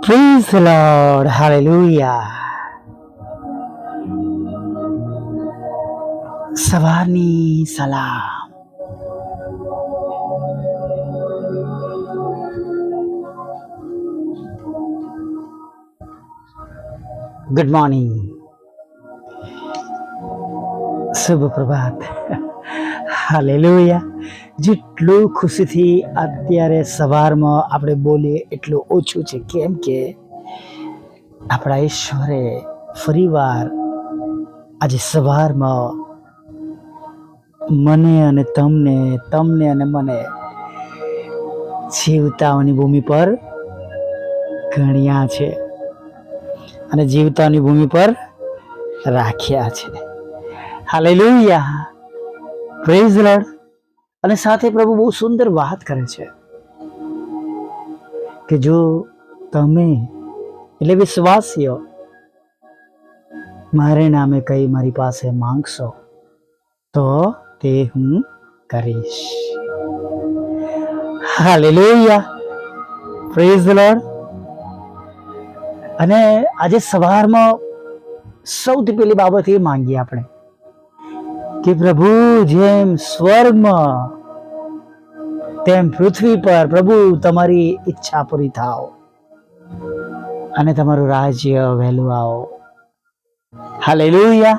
Praise the Lord. Hallelujah. Sabani salam. Good morning. Subuh Prabhat Hallelujah. જેટલું ખુશીથી અત્યારે સવારમાં આપણે બોલીએ, એટલું ઓછું છે. કેમ કે આપણા ઈશ્વરે ફરીવાર આજે સવારમાં મને અને તમને તમને અને મને જીવતાઓની ભૂમિ પર ગણ્યા છે અને જીવતાની ભૂમિ પર રાખ્યા છે. હાલેલુયા. પ્રેઝ લોર્ડ અને સાથે પ્રભુ બહુ સુંદર વાત કરે છે કે જો તમે, એટલે વિશ્વાસીઓ, મારે નામે કઈ મારી પાસે માંગશો, તો તે હું કરીશ. હાલેલુયા. પ્રેઝ લોર્ડ અને આજે સવારમાં સૌથી પહેલી બાબત એ માંગીએ આપણે. કે પ્રભુ જેમ સ્વર્ગમાં, તેમ પૃથ્વી પર પ્રભુ તમારી ઈચ્છા પૂરી થાઓ અને તમારું રાજ્ય વહેલું આવો. હાલેલુયા.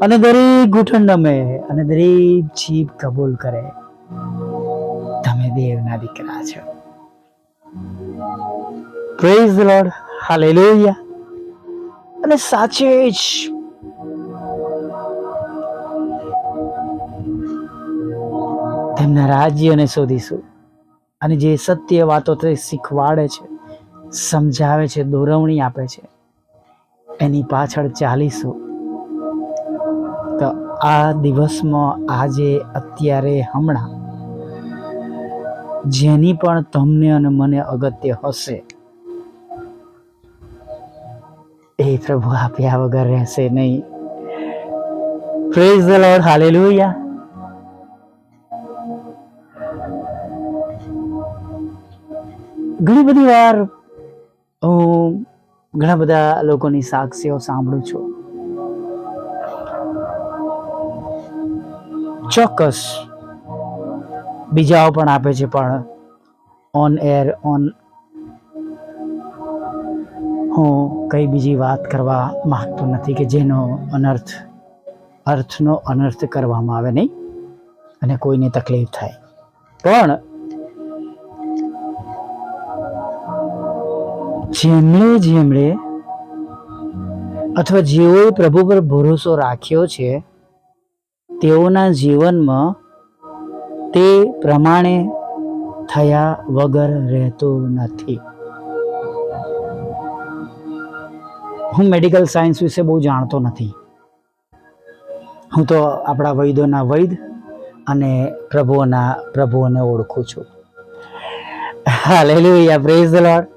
અને દરેક ઘૂંટણ નમે અને દરેક જીભ કબૂલ કરે. તમે દેવના દીકરા છો. Praise Lord hallelujah. અને સાચે જ તેમના રાજ્યને શોધીશું. અને જે સત્ય વાતો તે શીખવાડે છે, સમજાવે છે, દોરવણી આપે છે, એની પાછળ ચાલીશું. તો આ દિવસમાં આજે, અત્યારે, હમણાં, જેની પણ તમને અને મને અગત્ય હશે, એ પ્રભુ આપ્યા વગર રહેશે નહીં. પ્રેઝ ધ લોર્ડ હાલેલુયા ઘણી બધી વાર હું ઘણા બધા લોકોની સાક્ષીઓ સાંભળું છું. ચોક્કસ બીજાઓ પણ આપે છે, પણ ઓન એર ઓન હું કઈ બીજી વાત કરવા માંગતો નથી કે જેનો અનર્થ, અર્થનો અનર્થ કરવામાં આવે નહીં અને કોઈને તકલીફ થાય. પણ જેમણે જેમણે અથવા જેઓએ પ્રભુ પર ભરોસો રાખ્યો છે, તેઓના જીવનમાં તે પ્રમાણે થયા વગર રહેતું નથી. હું મેડિકલ સાયન્સ વિશે બહુ જાણતો નથી. હું તો આપણા વૈદોના વૈદ અને પ્રભુઓના પ્રભુઓને ઓળખું છું. Hallelujah praise the Lord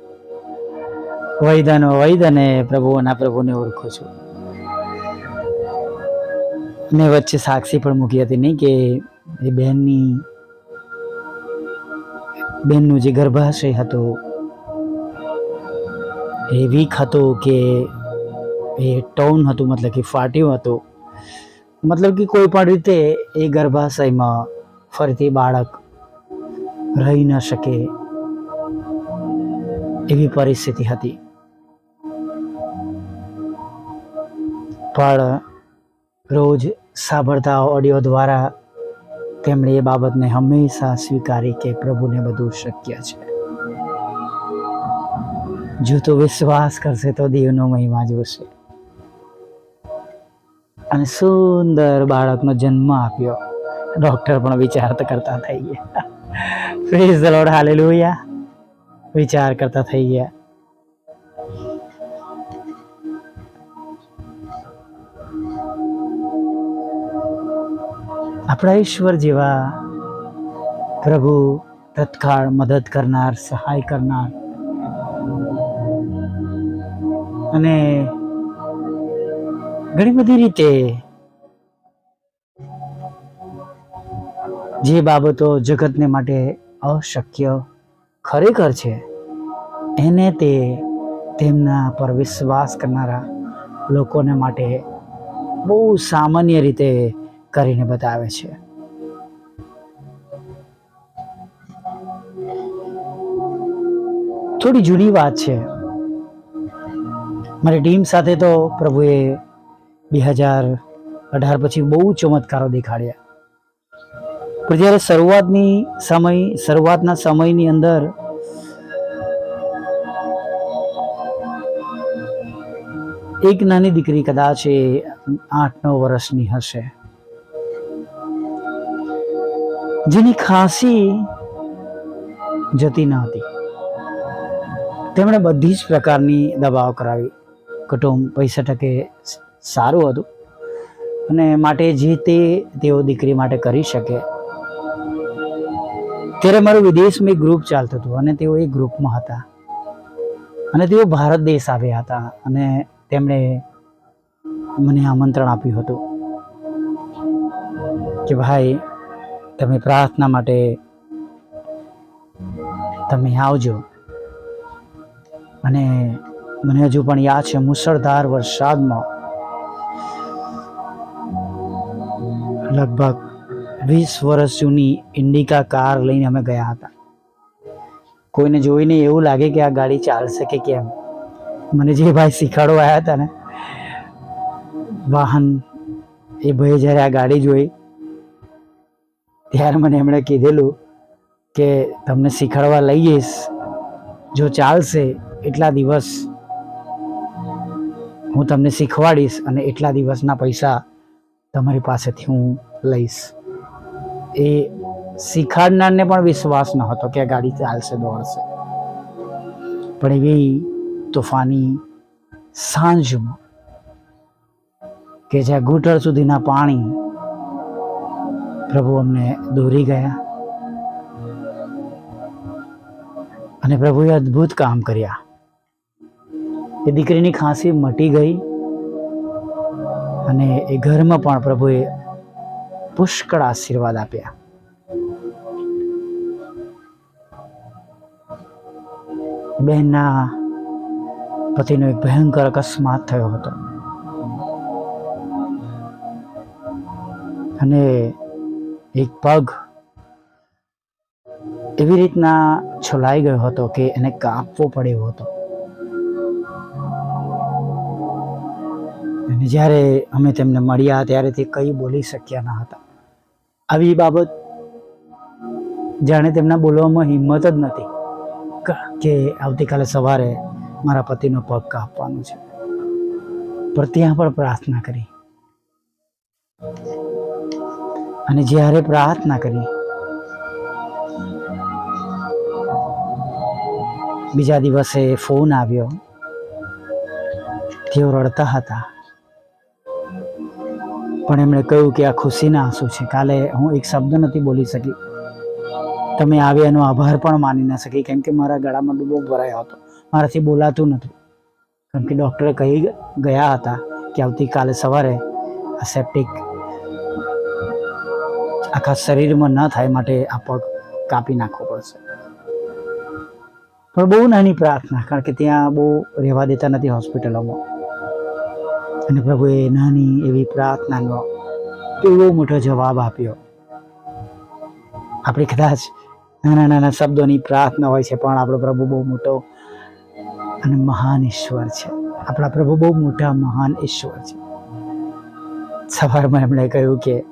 વૈદાનો વૈદ અને પ્રભુઓના પ્રભુને ઓળખું છું. ને વચ્ચે સાક્ષી પણ મૂકી હતી નહીં કે એ બહેનની બેનનું જે ગર્ભાશય હતું, એ વીક હતું કે એ ટોન હતું, મતલબ કે ફાટ્યું હતું. મતલબ કે કોઈ પણ રીતે એ ગર્ભાશયમાં ફરીથી બાળક રહી ન શકે એવી પરિસ્થિતિ હતી. પણ રોજ સાંભળતા ઓડિયો દ્વારા તેમણે એ બાબતને હંમેશા સ્વીકારી કે પ્રભુને બધું શક્ય છે. જો તો વિશ્વાસ કરશે તો દેવનો મહિમા જોશે. અને સુંદર બાળકનો જન્મ આપ્યો. ડોક્ટર પણ વિચાર કરતા થઈ ગયા. પ્રેઝ ધ લોર્ડ હાલેલુયા વિચાર કરતા થઈ ગયા. આપણા ઈશ્વર જેવા પ્રભુ તત્કાળ મદદ કરનાર, સહાય કરનાર. અને ઘણી બધી રીતે જે બાબતો જગતને માટે અશક્ય ખરેખર છે, એને તે તેમના પર વિશ્વાસ કરનારા લોકોને માટે બહુ સામાન્ય રીતે કરીને બતાવે છે. થોડી જૂની વાત છે. મારી ટીમ સાથે તો પ્રભુએ બે હજાર અઢાર પછી બહુ ચમત્કારો દેખાડ્યા. પણ જ્યારે શરૂઆતની સમય, શરૂઆતના સમયની અંદર એક નાની દીકરી કદાચ એ આઠ નવ વર્ષની હશે. જેની ખાંસી જતી ન હતી. તેમણે બધી જ પ્રકારની દવાઓ કરાવી. કુટુંબ પૈસા ટકે સારું હતું. અને માટે જે તે તેઓ દીકરી માટે કરી શકે. ત્યારે મારું વિદેશમાં એક ગ્રુપ ચાલતું હતું અને તેઓ એ ગ્રુપમાં હતા. અને તેઓ ભારત દેશ આવ્યા હતા અને તેમણે મને આમંત્રણ આપ્યું હતું. કે ભાઈ તમે પ્રાર્થના માટે તમે આવજો. અને મને હજુ પણ યાદ છે મુસળધાર વરસાદમાં લગભગ વીસ વર્ષ જૂની ઇન્ડિકા કાર લઈને અમે ગયા હતા. કોઈને જોઈને એવું લાગે કે આ ગાડી ચાલશે કે કેમ? મને જે ભાઈ શીખાડવા આવ્યા હતા ને, વાહન એ ભાઈ જ્યારે આ ગાડી જોઈ ત્યારે મને એમણે કીધેલું કે તમને શીખવાડવા લઈ જઈશ જો ચાલશે એટલા દિવસ હું તમને શીખવાડીશ અને એટલા દિવસના પૈસા તમારી પાસેથી હું લઈશ. એ શીખાડનારને પણ વિશ્વાસ ન હતો કે ગાડી ચાલશે, દોડશે. પણ એવી તોફાની સાંજમાં કે જ્યાં ઘૂંટણ સુધીના પાણી પ્રભુ અમને દોરી ગયા. અને પ્રભુએ અદ્ભુત કામ કર્યા. એ દીકરીની ખાંસી મટી ગઈ અને એ ઘરમાં પણ પ્રભુએ પુષ્કળ આશીર્વાદ આપ્યા. બહેનના પતિનો એક ભયંકર અકસ્માત થયો હતો. અને એક પગ એવી રીતના છોલાઈ ગયો હતો કે એને કાપવો પડ્યો હતો. અને જ્યારે અમે તેમને મળ્યા ત્યારે તે કંઈ બોલી શક્યા ન હતા. આવી બાબત જાણે તેમના બોલવામાં હિંમત જ નથી કે આવતીકાલે સવારે મારા પતિનો પગ કાપવાનો છે. પણ ત્યાં પણ પ્રાર્થના કરી. અને જ્યારે પ્રાર્થના કરી બીજા દિવસે ફોન આવ્યો, તેઓ રડતા હતા. પણ એમણે કહ્યું કે આ ખુશીના આંસુ છે. કાલે હું એક શબ્દ નથી બોલી શકી. તમે આવ્યા એનો આભાર પણ માની ન શકી, કેમ કે મારા ગળામાં ડૂબો ભરાયો હતો. મારાથી બોલાતું નહોતું. કેમ કે ડૉક્ટરે કહી ગયા હતા કે આવતીકાલે સવારે આ સેપ્ટિક આખા શરીરમાં ન થાય માટે આ પગ કાપી નાખવો પડશે. પણ બહુ નાની પ્રાર્થના, કારણ કે ત્યાં બહુ રહેવા દેતા નથી હોસ્પિટલોમાં. અને પ્રભુએ નાની એવી પ્રાર્થનાનો એવો મોટો જવાબ આપ્યો. આપણે કદાચ નાના નાના શબ્દોની પ્રાર્થના હોય છે, પણ આપણો પ્રભુ બહુ મોટો અને મહાન ઈશ્વર છે. આપણા પ્રભુ બહુ મોટા મહાન ઈશ્વર છે. સવારમાં એમણે કહ્યું કે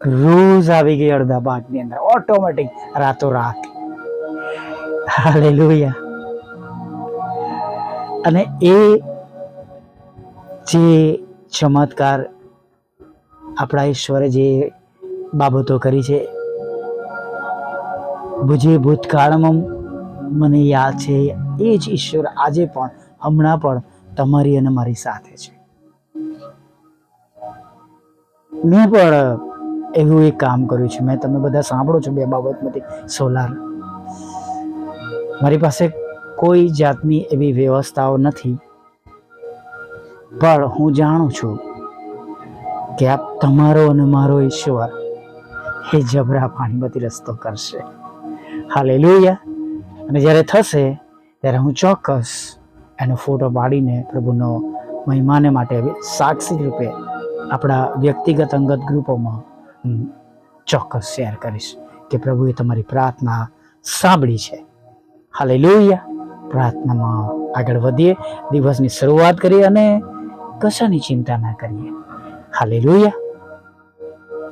રોજ આવી ગઈ અડધા ભાગની અંદર ઓટોમેટિક રાતો રાત હાલેલુયા અને એ જે ચમત્કાર આપણા ઈશ્વરે જે બાબતો કરી છે, જે ભૂતકાળમાં મને યાદ છે, એ જ ઈશ્વર આજે પણ, હમણાં પણ તમારી અને મારી સાથે છે. મેં પણ એવું એક કામ કર્યું છે. મેં તમે બધા સાંભળો છો બે બાબતમાંથી. સોલાર. મારી પાસે કોઈ જાતની એવી વ્યવસ્થાઓ નથી. પણ હું જાણું છું કે આપ તમારો અને મારો ઈશ્વર એ જબરા પાણીમાંથી રસ્તો કરશે. હાલે અને જ્યારે થશે, ત્યારે હું ચોક્કસ એનો ફોટો પાડીને પ્રભુનો મહિમાને માટે સાક્ષી રૂપે આપણા વ્યક્તિગત અંગત ગ્રુપોમાં ચોક્કસ શેર કરીશ કે પ્રભુએ તમારી પ્રાર્થના સાંભળી છે. હાલે લોહિયા પ્રાર્થનામાં આગળ વધીએ. દિવસની શરૂઆત કરીએ અને કશાની ચિંતા ના કરીએ. હાલે લોહિયા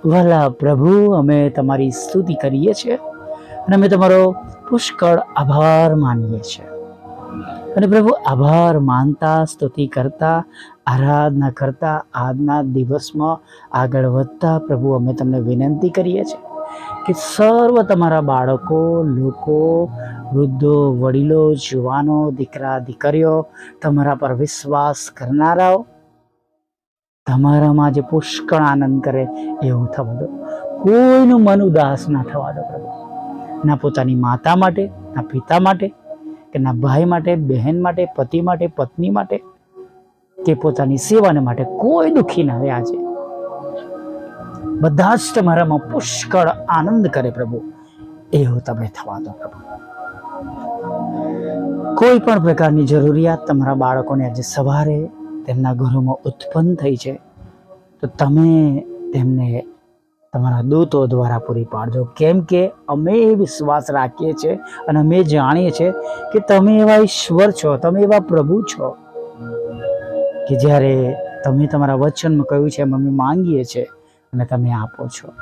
વાલા પ્રભુ, અમે તમારી સ્તુતિ કરીએ છીએ અને અમે તમારો પુષ્કળ આભાર માનીએ છીએ. અને પ્રભુ, આભાર માનતા, સ્તુતિ કરતા, આરાધના કરતા, આજના દિવસમાં આગળ વધતા પ્રભુ, અમે તમને વિનંતી કરીએ છીએ કે સર્વ તમારા બાળકો, લોકો, વૃદ્ધો, વડીલો, જુવાનો, દીકરા, દીકરીઓ, તમારા પર વિશ્વાસ કરનારાઓ, તમારામાં જે પુષ્કળ આનંદ કરે એવું થવા દો. કોઈનું મન ઉદાસ ના થવા દો પ્રભુ. ના પોતાની માતા માટે, ના પિતા માટે ના ભાઈ માટે, બહેન માટે, પતિ માટે, પત્ની માટે કે પોતાની સેવાને માટે કોઈ દુઃખી ના આવે આજે બધા જ તમારામાં પુષ્કળ આનંદ કરે પ્રભુ. એવું તમે થવા દો પ્રભુ. કોઈ પણ પ્રકારની જરૂરિયાત તમારા બાળકોને આજે સવારે તેમના ઘરોમાં ઉત્પન્ન થઈ છે, તો તમે તેમને તમારા દૂતો દ્વારા પૂરી પાડજો. કેમ કે અમે એ વિશ્વાસ રાખીએ છીએ અને અમે જાણીએ છીએ કે તમે એવા ઈશ્વર છો, તમે એવા પ્રભુ છો. કે જ્યારે તમે તમારા વચનમાં કહ્યું છે, એમ અમે માંગીએ છીએ અને તમે આપો છો.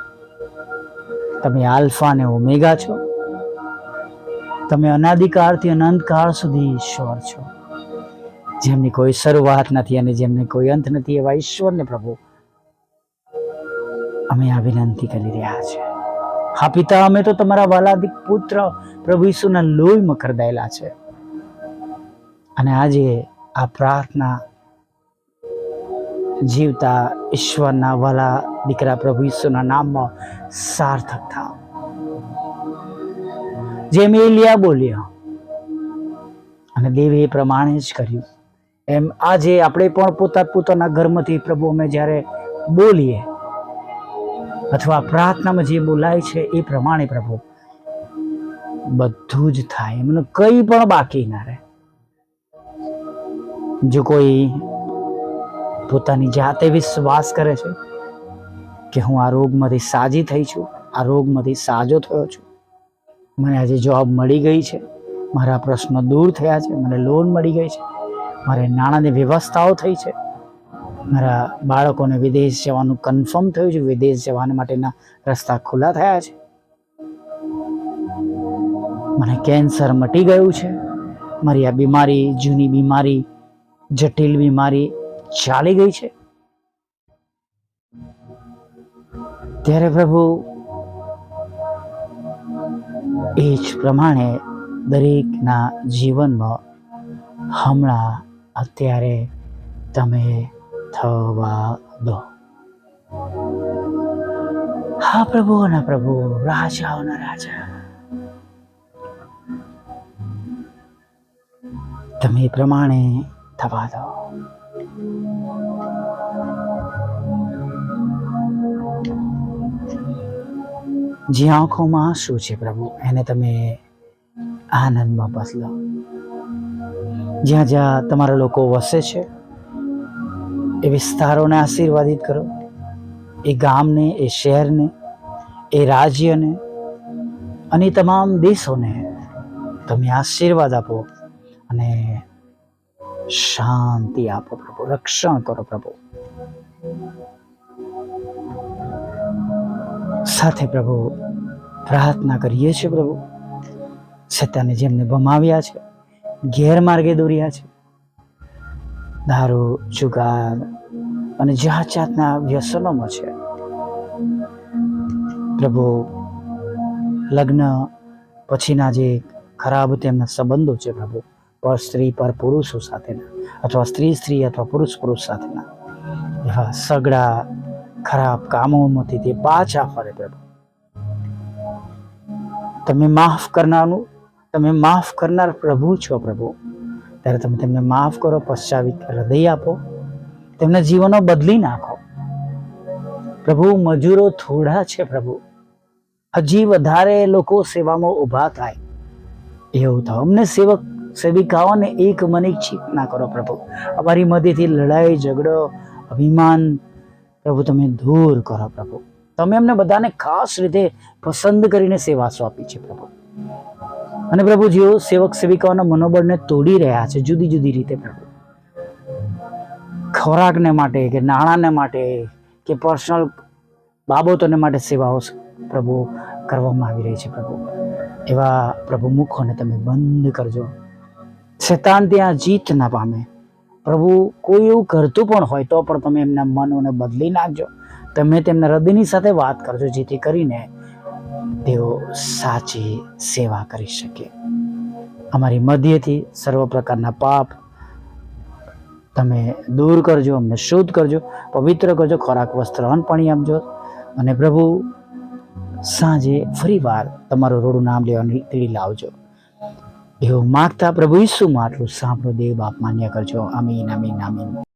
તમે આલ્ફા ને ઓમેગા છો. તમે અનાદિકાળથી અનંતકાળ સુધી ઈશ્વર છો. જેમની કોઈ શરૂઆત નથી અને જેમને કોઈ અંત નથી એવા ઈશ્વરને પ્રભુ અમે આ વિનંતી કરી રહ્યા છે. હા, પિતા, અમે તો તમારા વાલાદિક પુત્ર પ્રભુ ઈસુના લોહીમાં ખરદાયેલા છે. અને આજે આ પ્રાર્થના જીવતા ઈશ્વરના વાલા દીકરા પ્રભુ ઈસુના નામમાં સાર્થક થાવ. જેમ એલિયા બોલ્યો, અને દેવે એ પ્રમાણે જ કર્યું. એમ આજે આપણે પણ પોતા પોતાના ઘરમાંથી પ્રભુ અમે જ્યારે બોલીએ અથવા પ્રાર્થનામાં જે બોલાય છે એ પ્રમાણે પ્રભુ, બધું જ થાય. એમને કંઈ પણ બાકી ના રહે. જો કોઈ પોતાની જાતે વિશ્વાસ કરે છે કે હું આ રોગમાંથી સાજી થઈ છું, આ રોગમાંથી સાજો થયો છું, મને આજે જોબ મળી ગઈ છે, મારા પ્રશ્નો દૂર થયા છે, મને લોન મળી ગઈ છે, મારે નાણાંની વ્યવસ્થાઓ થઈ છે મારા બાળકોને વિદેશ જવાનું કન્ફર્મ થયું છે. વિદેશ જવાના માટેના રસ્તા ખુલ્લા થયા છે. મને કેન્સર મટી ગયું છે. મારી આ બીમારી, જૂની બીમારી, જટિલ બીમારી ચાલી ગઈ છે. ત્યારે પ્રભુ, એ જ પ્રમાણે દરેકના જીવનમાં હમણાં અત્યારે તમે થવા દો હા પ્રભુઓના પ્રભુ રાજાઓના રાજા. તમે પ્રમાણે થવા દો. જે આંખોમાં શું છે, પ્રભુ, એને તમે આનંદમાં બદલો. જ્યાં જ્યાં તમારા લોકો વસે છે એ વિસ્તારોને આશીર્વાદિત કરો. એ ગામને, એ શહેરને, એ રાજ્યને અને તમામ દેશોને તમે આશીર્વાદ આપો અને શાંતિ આપો પ્રભુ. રક્ષણ કરો પ્રભુ. સાથે પ્રભુ પ્રાર્થના કરીએ છીએ પ્રભુ. સત્યાને જેમને બમાવ્યા છે, ગેરમાર્ગે દોર્યા છે દારૂ, જુગાર અને જાત જાતના વ્યસનોમાં છે. પ્રભુ, લગ્ન પછીના જે ખરાબ તેમના સંબંધો છે પ્રભુ, પર સ્ત્રી, પર પુરુષો સાથેના અથવા સ્ત્રી સ્ત્રી અથવા પુરુષ પુરુષ સાથેના. એવા સગડા, ખરાબ કામોમાંથી તે પાછા ફરે પ્રભુ. તમે માફ કરનારનું, તમે માફ કરનાર પ્રભુ છો પ્રભુ. ત્યારે તમે તેમને માફ કરો પશ્ચાવિત હૃદય આપો, તેમના જીવનો બદલી નાખો. પ્રભુ, મજૂરો થોડા છે પ્રભુ. હજી વધારે લોકો સેવામાં ઊભા થાય. એવું થાવ અમને સેવક, સેવિકાઓને એક મને ચિત ના કરો પ્રભુ. અમારી મધ્યથી લડાઈ, ઝઘડો, અભિમાન પ્રભુ તમે દૂર કરો પ્રભુ. તમે અમને બધાને ખાસ રીતે પસંદ કરીને સેવા સોંપી છે પ્રભુ. અને પ્રભુ જેઓ સેવક સેવિકાઓના મનોબળને તોડી રહ્યા છે, જુદી જુદી રીતે પ્રભુ. ખોરાકને માટે કે નાણાંને માટે કે પર્સનલ બાબતોને માટે સેવાઓ પ્રભુ કરવામાં આવી રહી છે પ્રભુ. એવા પ્રભુ મુખોને તમે બંધ કરજો. શેતાન ત્યાં જીત ના પામે. પ્રભુ કોઈ એવું કરતું પણ હોય તો પણ તમે એમના મનોને બદલી નાખજો. તમે તેમના હૃદયની સાથે વાત કરજો, જેથી કરીને તેઓ સાચી સેવા કરી શકે. અમારી મધ્યથી સર્વ પ્રકારના પાપ તમે દૂર કરજો, અમને શુદ્ધ કરજો, પવિત્ર કરજો, ખોરાક, વસ્ત્ર, અન્ન, પાણી આપજો. અને પ્રભુ, સાંજે ફરીવાર તમારું રોડું નામ લેવાની તેડી લાવજો. એવું માગતા પ્રભુ ઈસુમાં આટલું સાંભળો, દેવ બાપ માન્ય કરજો. અમીન અમીન આમીન.